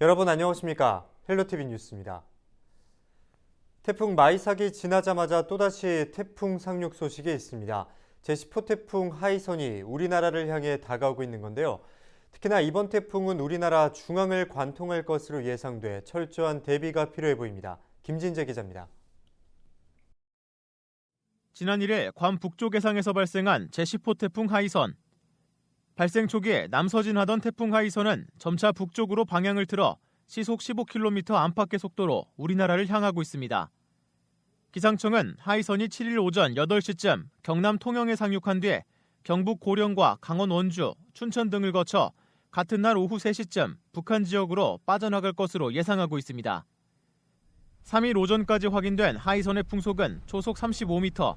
여러분 안녕하십니까? 헬로티비 뉴스입니다. 태풍 마이삭이 지나자마자 또다시 태풍 상륙 소식이 있습니다. 제10호 태풍 하이선이 우리나라를 향해 다가오고 있는 건데요. 특히나 이번 태풍은 우리나라 중앙을 관통할 것으로 예상돼 철저한 대비가 필요해 보입니다. 김진재 기자입니다. 지난 1일 괌 북쪽 해상에서 발생한 제10호 태풍 하이선. 발생 초기에 남서진하던 태풍 하이선은 점차 북쪽으로 방향을 틀어 시속 15km 안팎의 속도로 우리나라를 향하고 있습니다. 기상청은 하이선이 7일 오전 8시쯤 경남 통영에 상륙한 뒤 경북 고령과 강원 원주, 춘천 등을 거쳐 같은 날 오후 3시쯤 북한 지역으로 빠져나갈 것으로 예상하고 있습니다. 3일 오전까지 확인된 하이선의 풍속은 초속 35m.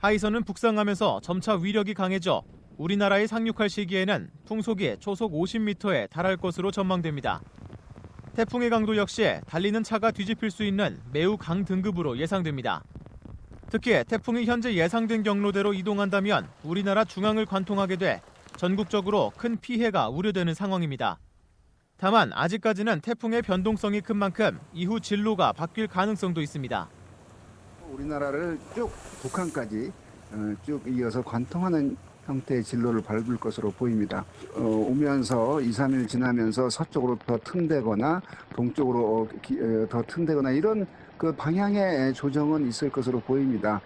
하이선은 북상하면서 점차 위력이 강해져 우리나라에 상륙할 시기에는 풍속이 초속 50m에 달할 것으로 전망됩니다. 태풍의 강도 역시 달리는 차가 뒤집힐 수 있는 매우 강 등급으로 예상됩니다. 특히 태풍이 현재 예상된 경로대로 이동한다면 우리나라 중앙을 관통하게 돼 전국적으로 큰 피해가 우려되는 상황입니다. 다만 아직까지는 태풍의 변동성이 큰 만큼 이후 진로가 바뀔 가능성도 있습니다. 우리나라를 쭉 북한까지 어, 쭉 이어서 관통하는 형태의 진로를 밟을 것으로 보입니다. 어, 오면서 2, 3일 지나면서 서쪽으로 더 튼대거나 동쪽으로 어, 기- 어, 더 튼대거나 이런 그 방향의 조정은 있을 것으로 보입니다.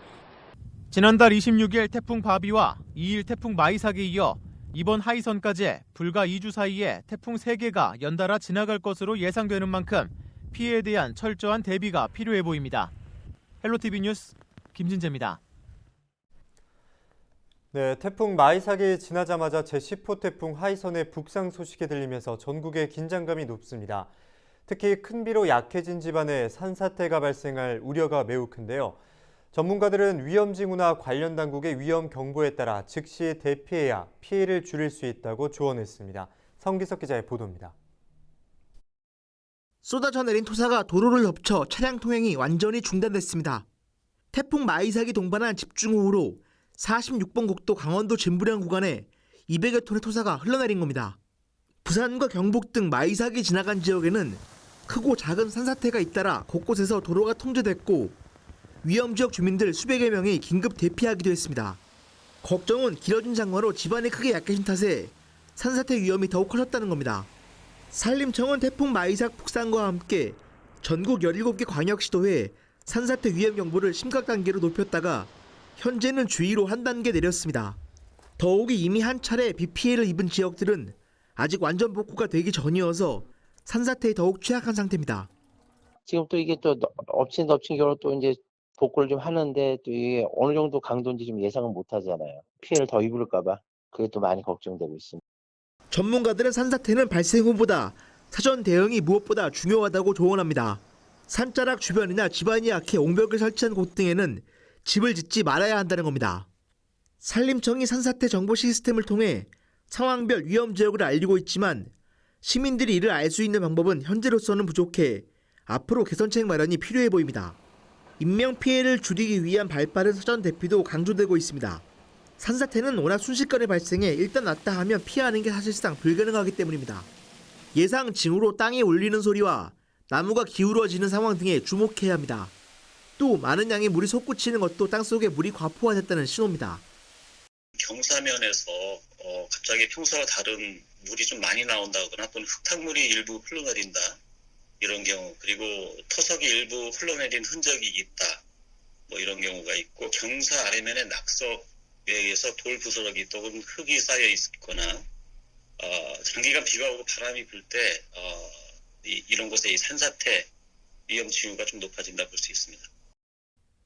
지난달 26일 태풍 바비와 2일 태풍 마이삭에 이어 이번 하이선까지 불과 2주 사이에 태풍 3개가 연달아 지나갈 것으로 예상되는 만큼 피해에 대한 철저한 대비가 필요해 보입니다. 헬로티비 뉴스 김진재입니다. 네, 태풍 마이삭이 지나자마자 제10호 태풍 하이선의 북상 소식이 들리면서 전국의 긴장감이 높습니다. 특히 큰 비로 약해진 집안에 산사태가 발생할 우려가 매우 큰데요. 전문가들은 위험징후나 관련 당국의 위험 경보에 따라 즉시 대피해야 피해를 줄일 수 있다고 조언했습니다. 성기석 기자의 보도입니다. 쏟아져 내린 토사가 도로를 덮쳐 차량 통행이 완전히 중단됐습니다. 태풍 마이삭이 동반한 집중호우로 46번 국도 강원도 진부량 구간에 200여 톤의 토사가 흘러내린 겁니다. 부산과 경북 등 마이삭이 지나간 지역에는 크고 작은 산사태가 잇따라 곳곳에서 도로가 통제됐고 위험 지역 주민들 수백여 명이 긴급 대피하기도 했습니다. 걱정은 길어진 장마로 집안이 크게 약해진 탓에 산사태 위험이 더욱 커졌다는 겁니다. 산림청은 태풍 마이삭 북상과 함께 전국 17개 광역시도에 산사태 위험 경보를 심각 단계로 높였다가 현재는 주의로 한 단계 내렸습니다. 더욱이 이미 한 차례 비 피해를 입은 지역들은 아직 완전 복구가 되기 전이어서 산사태에 더욱 취약한 상태입니다. 지금 또 이게 또 너- 엎친 덮친 경우로 또 이제 복구를 좀 하는데 또 이게 어느 정도 강도인지 좀 예상은 못 하잖아요. 피해를 더 입을까봐 그게 또 많이 걱정되고 있습니다. 전문가들은 산사태는 발생 후보다 사전 대응이 무엇보다 중요하다고 조언합니다. 산자락 주변이나 집안이 약해 옹벽을 설치한 곳 등에는 집을 짓지 말아야 한다는 겁니다. 산림청이 산사태 정보 시스템을 통해 상황별 위험 지역을 알리고 있지만 시민들이 이를 알 수 있는 방법은 현재로서는 부족해 앞으로 개선책 마련이 필요해 보입니다. 인명 피해를 줄이기 위한 발빠른 사전 대피도 강조되고 있습니다. 산사태는 워낙 순식간에 발생해 일단 났다 하면 피하는 게 사실상 불가능하기 때문입니다. 예상 징후로 땅이 울리는 소리와 나무가 기울어지는 상황 등에 주목해야 합니다. 또 많은 양의 물이 솟구치는 것도 땅속에 물이 과포화됐다는 신호입니다. 경사면에서 어, 갑자기 평소와 다른 물이 좀 많이 나온다거나 또는 흙탕물이 일부 흘러내린다 이런 경우 그리고 토석이 일부 흘러내린 흔적이 있다 뭐 이런 경우가 있고 경사 아래면에 낙석에 의해서 돌 부스러기 또는 흙이 쌓여 있거나 어, 장기간 비가 오고 바람이 불때 어, 이, 이런 곳에 이 산사태 위험 징후가 좀 높아진다 볼 수 있습니다.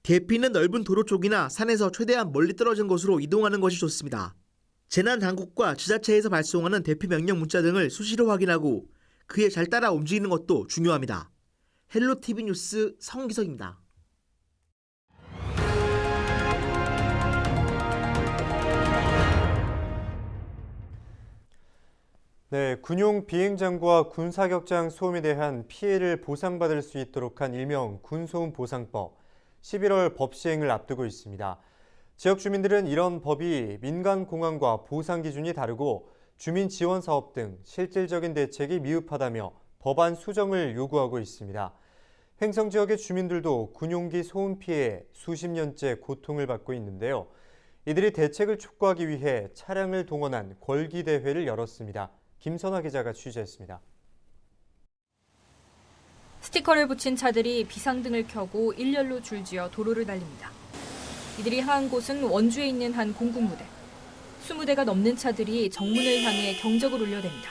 대피는 넓은 도로 쪽이나 산에서 최대한 멀리 떨어진 곳으로 이동하는 것이 좋습니다. 재난 당국과 지자체에서 발송하는 대피 명령 문자 등을 수시로 확인하고 그에 잘 따라 움직이는 것도 중요합니다. 헬로 TV 뉴스 성기석입니다. 네, 군용 비행장과 군사격장 소음에 대한 피해를 보상받을 수 있도록 한 일명 군소음 보상법 11월 법 시행을 앞두고 있습니다. 지역 주민들은 이런 법이 민간 공항과 보상 기준이 다르고 주민 지원 사업 등 실질적인 대책이 미흡하다며 법안 수정을 요구하고 있습니다. 횡성 지역의 주민들도 군용기 소음 피해 수십 년째 고통을 받고 있는데요. 이들이 대책을 촉구하기 위해 차량을 동원한 걸기 대회를 열었습니다. 김선아 기자가 취재했습니다. 스티커를 붙인 차들이 비상등을 켜고 일렬로 줄지어 도로를 달립니다. 이들이 향한 곳은 원주에 있는 한 공군부대. 20대가 넘는 차들이 정문을 향해 경적을 울려댑니다.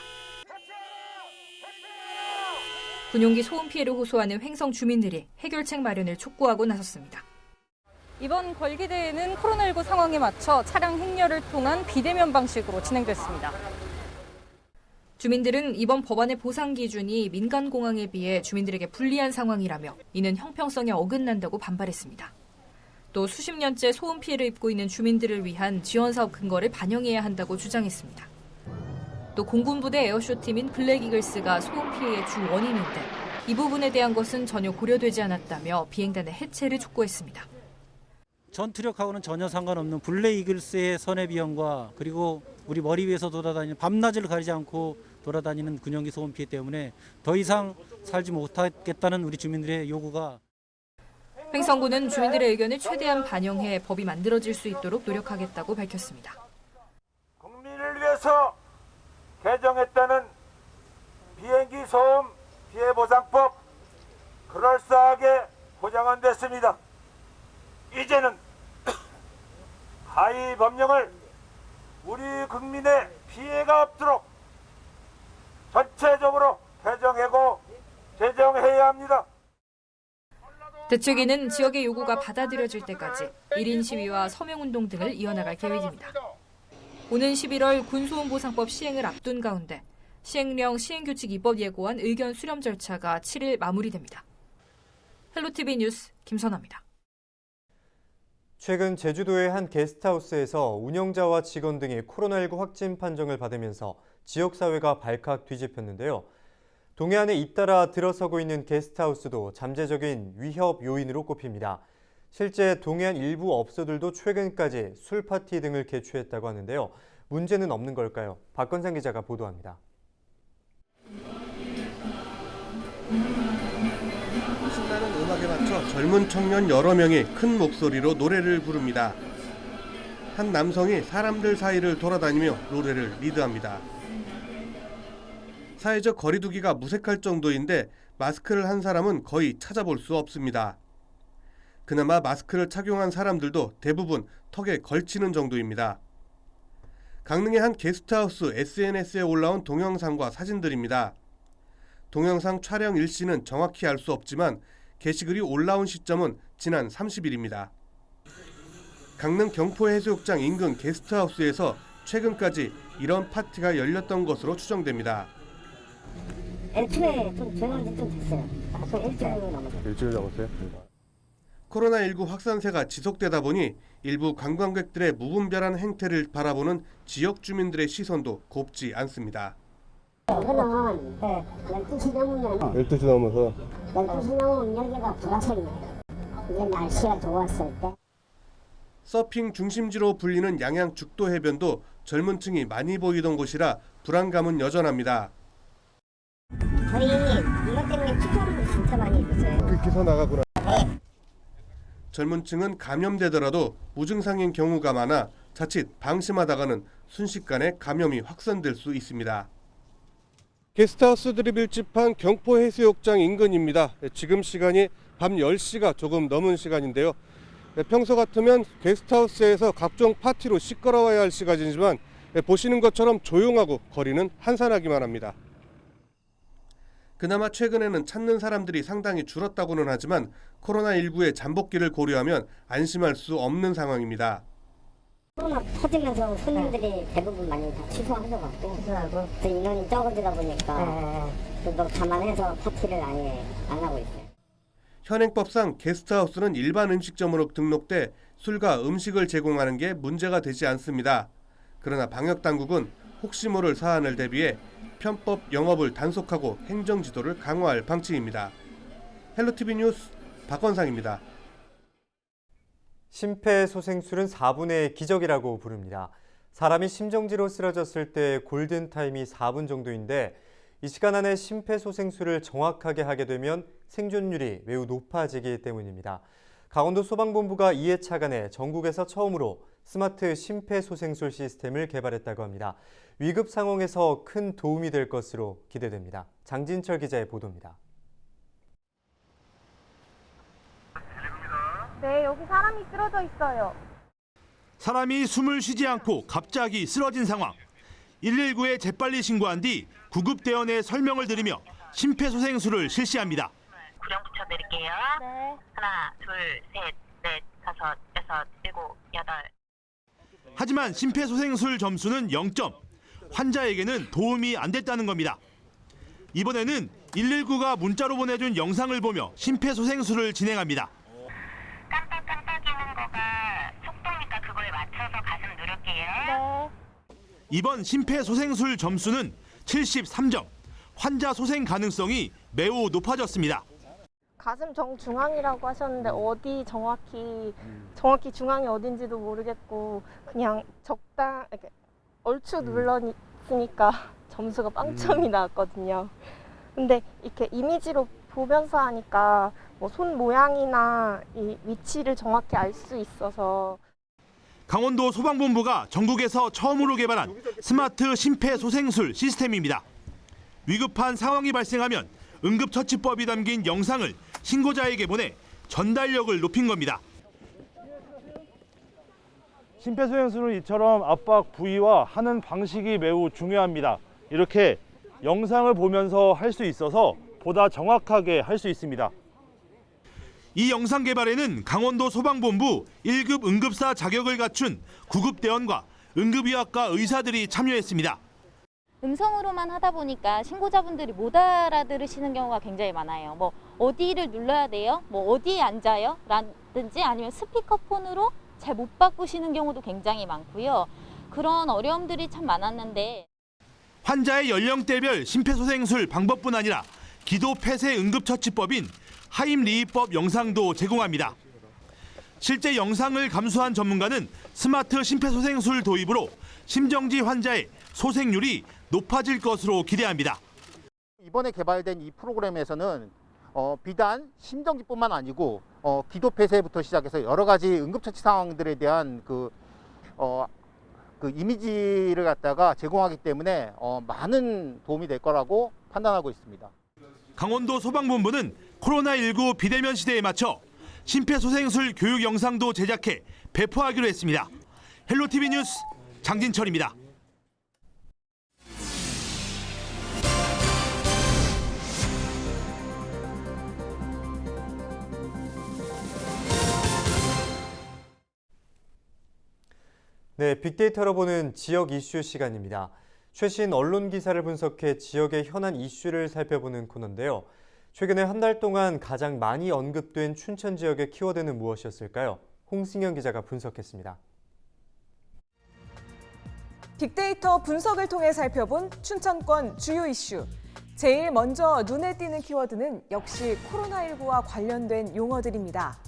군용기 소음 피해를 호소하는 횡성 주민들이 해결책 마련을 촉구하고 나섰습니다. 이번 걸기대회는 코로나19 상황에 맞춰 차량 행렬을 통한 비대면 방식으로 진행됐습니다. 주민들은 이번 법안의 보상 기준이 민간 공항에 비해 주민들에게 불리한 상황이라며 이는 형평성에 어긋난다고 반발했습니다. 또 수십 년째 소음 피해를 입고 있는 주민들을 위한 지원 사업 근거를 반영해야 한다고 주장했습니다. 또 공군부대 에어쇼 팀인 블랙 이글스가 소음 피해의 주 원인인데 이 부분에 대한 것은 전혀 고려되지 않았다며 비행단의 해체를 촉구했습니다. 전투력하고는 전혀 상관없는 블레 이글스의 선의 비용과 그리고 우리 머리 위에서 돌아다니는 밤낮을 가리지 않고 돌아다니는 군용기 소음 피해 때문에 더 이상 살지 못하겠다는 우리 주민들의 요구가 횡성군은 주민들의 의견을 최대한 반영해 법이 만들어질 수 있도록 노력하겠다고 밝혔습니다. 국민을 위해서 개정했다는 비행기 소음 피해 보상법 그럴싸하게 보장은 됐습니다. 이제는 하위 법령을 우리 국민의 피해가 없도록 전체적으로 개정하고 제정해야 합니다. 대책위는 지역의 요구가 받아들여질 때까지 1인 시위와 서명운동 등을 이어나갈 계획입니다. 오는 11월 군소음보상법 시행을 앞둔 가운데 시행령 시행규칙 입법 예고안 의견 수렴 절차가 7일 마무리됩니다. 헬로티비 뉴스 김선아입니다. 최근 제주도의 한 게스트하우스에서 운영자와 직원 등이 코로나19 확진 판정을 받으면서 지역사회가 발칵 뒤집혔는데요. 동해안에 잇따라 들어서고 있는 게스트하우스도 잠재적인 위협 요인으로 꼽힙니다. 실제 동해안 일부 업소들도 최근까지 술 파티 등을 개최했다고 하는데요. 문제는 없는 걸까요? 박건상 기자가 보도합니다. 신나는 음악에 맞춰 젊은 청년 여러 명이 큰 목소리로 노래를 부릅니다. 한 남성이 사람들 사이를 돌아다니며 노래를 리드합니다. 사회적 거리두기가 무색할 정도인데 마스크를 한 사람은 거의 찾아볼 수 없습니다. 그나마 마스크를 착용한 사람들도 대부분 턱에 걸치는 정도입니다. 강릉의 한 게스트하우스 SNS에 올라온 동영상과 사진들입니다. 동영상 촬영 일시는 정확히 알 수 없지만 게시글이 올라온 시점은 지난 30일입니다. 강릉 경포해수욕장 인근 게스트하우스에서 최근까지 이런 파티가 열렸던 것으로 추정됩니다. 애초에 좀 조용한 지좀 됐어요. 한 일주일 넘었어요. 일주일 넘었어요? 코로나19 확산세가 지속되다 보니 일부 관광객들의 무분별한 행태를 바라보는 지역 주민들의 시선도 곱지 않습니다. 여기는 12시 넘으면 12시 넘어서 12시 넘으면 여기가 불화설이에요. 이제 날씨가 좋았을 때 서핑 중심지로 불리는 양양 죽도 해변도 젊은 층이 많이 보이던 곳이라 불안감은 여전합니다. 기사 나가구나. 젊은 층은 감염되더라도 무증상인 경우가 많아 자칫 방심하다가는 순식간에 감염이 확산될 수 있습니다. 게스트하우스들이 밀집한 경포 해수욕장 인근입니다. 지금 시간이 밤 10시가 조금 넘은 시간인데요. 평소 같으면 게스트하우스에서 각종 파티로 시끄러워야 할 시간이지만 보시는 것처럼 조용하고 거리는 한산하기만 합니다. 그나마 최근에는 찾는 사람들이 상당히 줄었다고는 하지만 코로나19의 잠복기를 고려하면 안심할 수 없는 상황입니다. 코로나 터지면서 손님들이 대부분 많이 다 취소하셔갖고 또 인원이 적어지다 보니까 또 감안해서 파티를 아예 안 하고 있어요. 현행법상 게스트하우스는 일반 음식점으로 등록돼 술과 음식을 제공하는 게 문제가 되지 않습니다. 그러나 방역 당국은 혹시 모를 사안을 대비해 편법 영업을 단속하고 행정 지도를 강화할 방침입니다. 헬로티비 뉴스 박건상입니다. 심폐소생술은 4분의 기적이라고 부릅니다. 사람이 심정지로 쓰러졌을 때 골든타임이 4분 정도인데 이 시간 안에 심폐소생술을 정확하게 하게 되면 생존율이 매우 높아지기 때문입니다. 강원도 소방본부가 이해 차간에 전국에서 처음으로 스마트 심폐소생술 시스템을 개발했다고 합니다. 위급 상황에서 큰 도움이 될 것으로 기대됩니다. 장진철 기자의 보도입니다. 네, 여기 사람이 쓰러져 있어요. 사람이 숨을 쉬지 않고 갑자기 쓰러진 상황. 119에 재빨리 신고한 뒤 구급 대원의 설명을 들으며 심폐소생술을 실시합니다. 구령 붙여드릴게요. 네. 하나, 둘, 셋, 넷, 다섯, 여섯, 일곱, 여덟. 하지만 심폐소생술 점수는 0점. 환자에게는 도움이 안 됐다는 겁니다. 이번에는 119가 문자로 보내준 영상을 보며 심폐소생술을 진행합니다. 깜빡깜빡이는 거가 속도니까 그거에 맞춰서 가슴 누를게요. 네. 이번 심폐소생술 점수는 73점. 환자 소생 가능성이 매우 높아졌습니다. 가슴 정 중앙이라고 하셨는데 어디 정확히 정확히 중앙이 어딘지도 모르겠고 그냥 적당 이렇게 얼추 눌렀으니까 점수가 빵점이 나왔거든요. 근데 이렇게 이미지로 보면서 하니까 뭐 손 모양이나 이 위치를 정확히 알 수 있어서. 강원도 소방본부가 전국에서 처음으로 개발한 스마트 심폐소생술 시스템입니다. 위급한 상황이 발생하면 응급처치법이 담긴 영상을 신고자에게 보내 전달력을 높인 겁니다. 심폐소생술은 이처럼 압박 부위와 하는 방식이 매우 중요합니다. 이렇게 영상을 보면서 할 수 있어서 보다 정확하게 할 수 있습니다. 이 영상 개발에는 강원도 소방본부 1급 응급사 자격을 갖춘 구급대원과 응급의학과 의사들이 참여했습니다. 음성으로만 하다 보니까 신고자분들이 못 알아들으시는 경우가 굉장히 많아요. 뭐 어디를 눌러야 돼요? 뭐 어디에 앉아요? 라든지 아니면 스피커폰으로 잘 못 바꾸시는 경우도 굉장히 많고요. 그런 어려움들이 참 많았는데 환자의 연령대별 심폐소생술 방법뿐 아니라 기도 폐쇄 응급처치법인 하임리히법 영상도 제공합니다. 실제 영상을 감수한 전문가는 스마트 심폐소생술 도입으로 심정지 환자의 소생률이 높아질 것으로 기대합니다. 이번에 개발된 이 프로그램에서는 어, 비단 심정지뿐만 아니고 어, 기도 폐쇄부터 시작해서 여러 가지 응급처치 상황들에 대한 그, 어, 그 이미지를 갖다가 제공하기 때문에 어, 많은 도움이 될 거라고 판단하고 있습니다. 강원도 소방본부는 코로나19 비대면 시대에 맞춰 심폐소생술 교육 영상도 제작해 배포하기로 했습니다. 헬로티비 뉴스 장진철입니다. 네, 빅데이터로 보는 지역 이슈 시간입니다. 최신 언론 기사를 분석해 지역의 현안 이슈를 살펴보는 코너인데요. 최근에 한 달 동안 가장 많이 언급된 춘천 지역의 키워드는 무엇이었을까요? 홍승현 기자가 분석했습니다. 빅데이터 분석을 통해 살펴본 춘천권 주요 이슈. 제일 먼저 눈에 띄는 키워드는 역시 코로나19와 관련된 용어들입니다.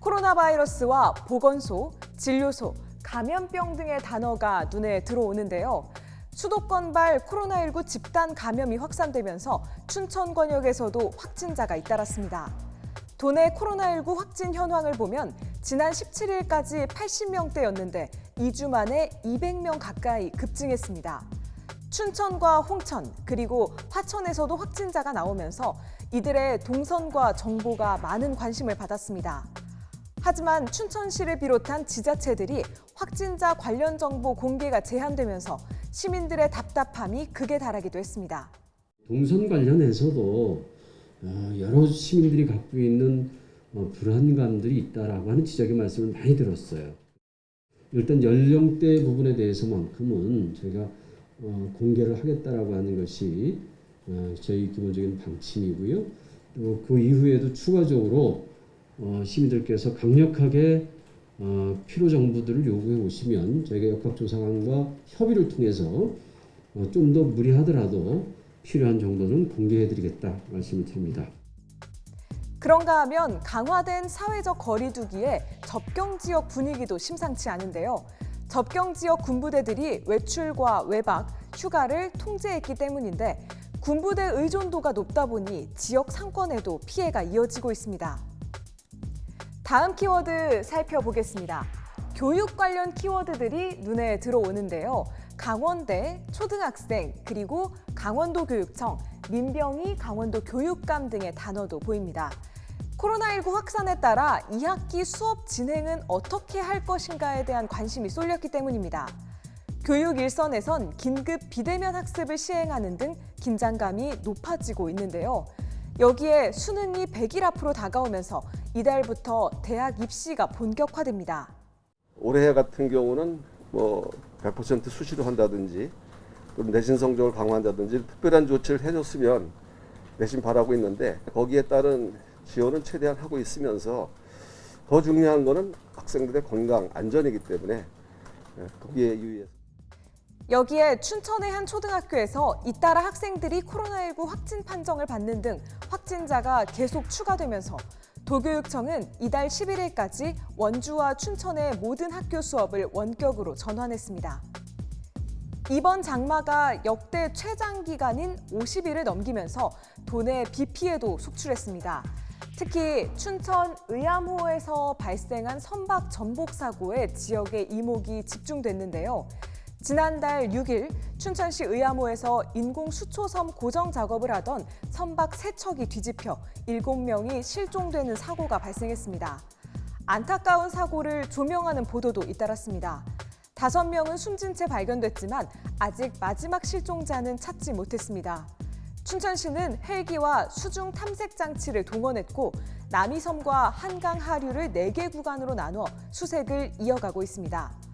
코로나 바이러스와 보건소, 진료소, 감염병 등의 단어가 눈에 들어오는데요. 수도권발 코로나19 집단 감염이 확산되면서 춘천 권역에서도 확진자가 잇따랐습니다. 도내 코로나19 확진 현황을 보면 지난 17일까지 80명대였는데 2주 만에 200명 가까이 급증했습니다. 춘천과 홍천 그리고 화천에서도 확진자가 나오면서 이들의 동선과 정보가 많은 관심을 받았습니다. 하지만 춘천시를 비롯한 지자체들이 확진자 관련 정보 공개가 제한되면서 시민들의 답답함이 극에 달하기도 했습니다. 동선 관련해서도 어, 여러 시민들이 갖고 있는 어, 불안감들이 있다라고 하는 지적의 말씀을 많이 들었어요. 일단 연령대 부분에 대해서만큼은 저희가 어, 공개를 하겠다라고 하는 것이 저희 기본적인 방침이고요. 또 그 이후에도 추가적으로 시민들께서 강력하게 필요 정보들을 요구해 오시면 저희가 역학조사관과 협의를 통해서 좀더 무리하더라도 필요한 정도는 공개해 드리겠다 말씀을 드립니다. 그런가 하면 강화된 사회적 거리두기에 접경 지역 분위기도 심상치 않은데요. 접경 지역 군부대들이 외출과 외박, 휴가를 통제했기 때문인데 군부대 의존도가 높다 보니 지역 상권에도 피해가 이어지고 있습니다. 다음 키워드 살펴보겠습니다. 교육 관련 키워드들이 눈에 들어오는데요. 강원대, 초등학생, 그리고 강원도 교육청, 민병희 강원도 교육감 등의 단어도 보입니다. 코로나19 확산에 따라 2학기 수업 진행은 어떻게 할 것인가에 대한 관심이 쏠렸기 때문입니다. 교육 일선에선 긴급 비대면 학습을 시행하는 등 긴장감이 높아지고 있는데요. 여기에 수능이 100일 앞으로 다가오면서 이달부터 대학 입시가 본격화됩니다. 올해 같은 경우는 뭐 100% 수시로 한다든지 또 내신 성적을 강화한다든지 특별한 조치를 해줬으면 내심 바라고 있는데 거기에 따른 지원은 최대한 하고 있으면서 더 중요한 거는 학생들의 건강 안전이기 때문에 예, 거기에 유의해서. 여기에 춘천의 한 초등학교에서 잇따라 학생들이 코로나19 확진 판정을 받는 등 확진자가 계속 추가되면서 도교육청은 이달 11일까지 원주와 춘천의 모든 학교 수업을 원격으로 전환했습니다. 이번 장마가 역대 최장 기간인 50일을 넘기면서 도내 비 피해도 속출했습니다. 특히 춘천 의암호에서 발생한 선박 전복 사고에 지역의 이목이 집중됐는데요. 지난달 6일 춘천시 의암호에서 인공 수초섬 고정 작업을 하던 선박 세 척이 뒤집혀 7명이 실종되는 사고가 발생했습니다. 안타까운 사고를 조명하는 보도도 잇따랐습니다. 다섯 명은 숨진 채 발견됐지만 아직 마지막 실종자는 찾지 못했습니다. 춘천시는 헬기와 수중 탐색 장치를 동원했고 남이섬과 한강 하류를 4개 구간으로 나눠 수색을 이어가고 있습니다.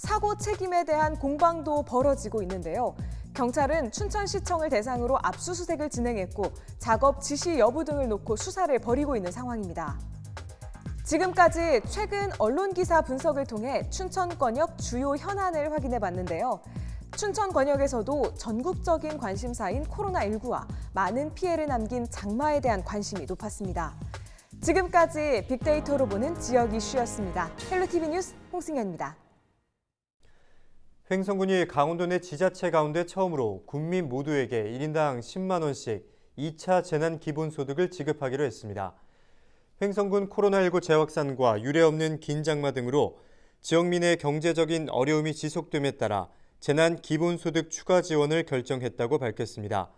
사고 책임에 대한 공방도 벌어지고 있는데요. 경찰은 춘천시청을 대상으로 압수수색을 진행했고 작업 지시 여부 등을 놓고 수사를 벌이고 있는 상황입니다. 지금까지 최근 언론 기사 분석을 통해 춘천 권역 주요 현안을 확인해 봤는데요. 춘천 권역에서도 전국적인 관심사인 코로나19와 많은 피해를 남긴 장마에 대한 관심이 높았습니다. 지금까지 빅데이터로 보는 지역 이슈였습니다. 헬로티비 뉴스 홍승현입니다. 횡성군이 강원도 내 지자체 가운데 처음으로 국민 모두에게 1인당 10만 원씩 2차 재난 기본소득을 지급하기로 했습니다. 횡성군 코로나19 재확산과 유례없는 긴장마 등으로 지역민의 경제적인 어려움이 지속됨에 따라 재난 기본소득 추가 지원을 결정했다고 밝혔습니다.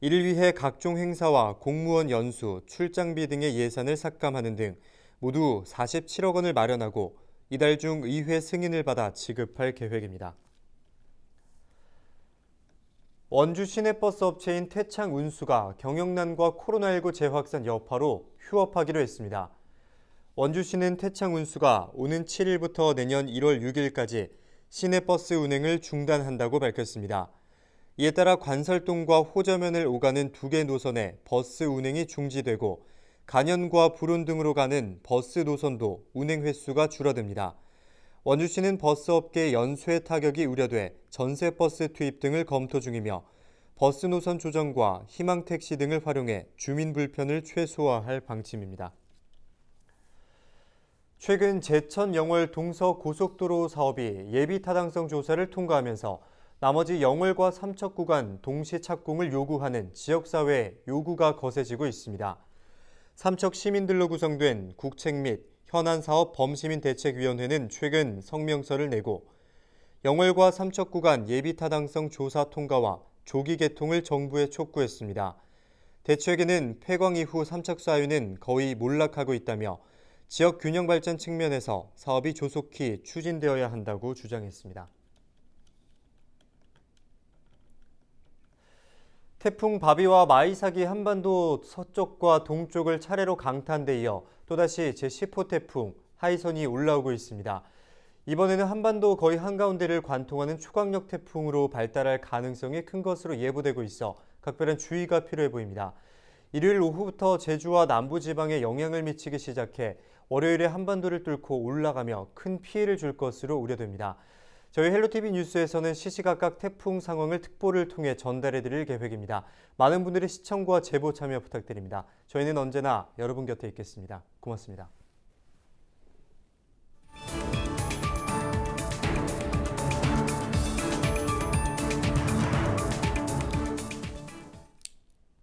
이를 위해 각종 행사와 공무원 연수, 출장비 등의 예산을 삭감하는 등 모두 47억 원을 마련하고 이달 중 의회 승인을 받아 지급할 계획입니다. 원주 시내버스 업체인 태창 운수가 경영난과 코로나19 재확산 여파로 휴업하기로 했습니다. 원주시는 태창 운수가 오는 7일부터 내년 1월 6일까지 시내버스 운행을 중단한다고 밝혔습니다. 이에 따라 관설동과 호저면을 오가는 두 개 노선의 버스 운행이 중지되고 간현과 불운 등으로 가는 버스 노선도 운행 횟수가 줄어듭니다. 원주시는 버스업계 연쇄 타격이 우려돼 전세버스 투입 등을 검토 중이며 버스 노선 조정과 희망택시 등을 활용해 주민 불편을 최소화할 방침입니다. 최근 제천 영월 동서 고속도로 사업이 예비 타당성 조사를 통과하면서 나머지 영월과 삼척 구간 동시 착공을 요구하는 지역사회 요구가 거세지고 있습니다. 삼척 시민들로 구성된 국책 및 현안사업 범시민 대책위원회는 최근 성명서를 내고 영월과 삼척 구간 예비타당성 조사 통과와 조기 개통을 정부에 촉구했습니다. 대책에는 폐광 이후 삼척 사유는 거의 몰락하고 있다며 지역 균형 발전 측면에서 사업이 조속히 추진되어야 한다고 주장했습니다. 태풍 바비와 마이삭이 한반도 서쪽과 동쪽을 차례로 강타한 데 이어 또다시 제10호 태풍 하이선이 올라오고 있습니다. 이번에는 한반도 거의 한가운데를 관통하는 초강력 태풍으로 발달할 가능성이 큰 것으로 예보되고 있어 각별한 주의가 필요해 보입니다. 일요일 오후부터 제주와 남부 지방에 영향을 미치기 시작해 월요일에 한반도를 뚫고 올라가며 큰 피해를 줄 것으로 우려됩니다. 저희 헬로티비 뉴스에서는 시시각각 태풍 상황을 특보를 통해 전달해 드릴 계획입니다. 많은 분들의 시청과 제보 참여 부탁드립니다. 저희는 언제나 여러분 곁에 있겠습니다. 고맙습니다.